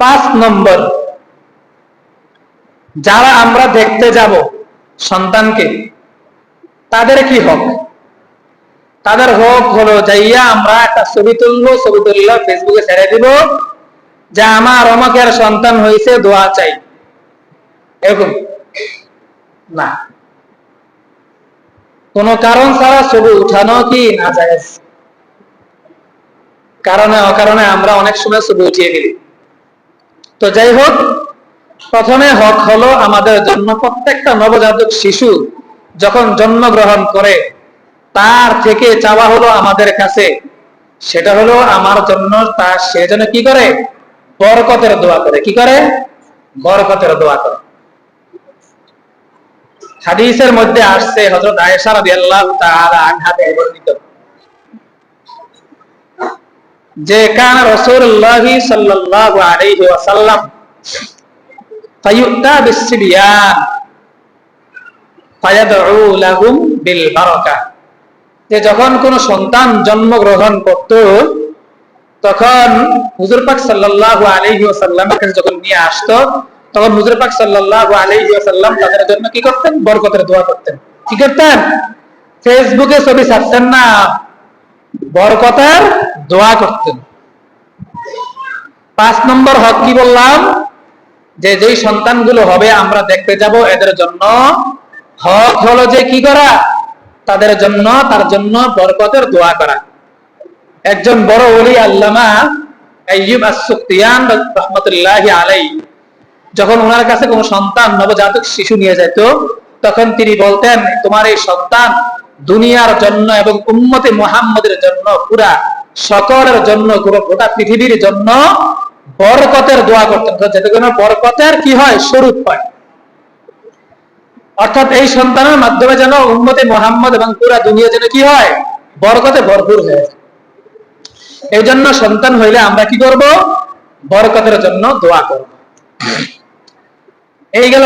পাঁচ নম্বর। যারা আমরা দেখতে যাব সন্তানকে, তাদের কি হক? তাদের হক হলো যাইয়া আমরা একটা ছবি তুলবো, ছবি তুললে ফেসবুকে ছেড়ে দিব যে আমার অমকের সন্তান হয়েছে, দোয়া চাই। এরকম? না। কোন কারণ ছাড়া ছবি উঠানো কি না যায়? কারণে, অকারণে আমরা অনেক সময় ছবি উঠিয়ে গেলি তো যাই হোক প্রথমে হক হলো আমাদের জন্য প্রত্যেকটা নবজাতক শিশু যখন জন্মগ্রহণ করে, তার থেকে চাওয়া হলো আমাদের কাছে। সেটা হলো আমার জন্য তার সে যেন কি করে? বরকতের দোয়া করে। কি করে? বরকতের দোয়া করে। হাদিসের মধ্যে আসছে, হযরত আয়েশা রাদিয়াল্লাহু তাআলা আনহা বর্ণিত। যে কান রাসূলুল্লাহ সাল্লাল্লাহু আলাইহি ওয়াসাল্লাম ফায়ুতা ফায়াদউ লাহুম বিল বারাকা যে যখন কোন সন্তান জন্মগ্রহণ করত, তখন হুজুর পাক সাল্লাল্লাহু আলাইহি কাছে যখন নিয়ে আসতো, তখন হুজুর পাক সাল্লাল্লাহু আলাইহি ওয়াসাল্লাম তাদের জন্য কি করতেন? বরকতের দোয়া করতেন। কি করতেন? ফেসবুকে ছবি ছাড়তেন না। বরকতের দোয়া করতেন। পাঁচ নম্বর হক কি বললাম? যে যেই সন্তানগুলো হবে, আমরা দেখতে যাব এদের জন্য। হক হলো যে কি করা? তাদের জন্য, তার জন্য বরকতের দোয়া করা। একজন বড় ওলি আল্লামা আইয়ুব রাহমাতুল্লাহি আলাইহি, যখন ওনার কাছে কোনো সন্তান, নবজাতক শিশু নিয়ে যেত, তখন তিনি বলতেন, তোমার এই সন্তান দুনিয়ার জন্য এবং উম্মতে মুহাম্মদের জন্য পুরা সকলের জন্য গোটা পৃথিবীর জন্য বরকতের দোয়া করতেন যাতে কোনো বরকতের কি হয়? স্বরূপ হয়। অর্থাৎ এই সন্তানের মাধ্যমে যেন উম্মতে মোহাম্মদ এবং পুরা দুনিয়া যেন কি হয়? বরকতে ভরপুর হয়ে এই জন্য সন্তান হইলে আমরা কি করব? বরকতের জন্য দোয়া করব। এই গেল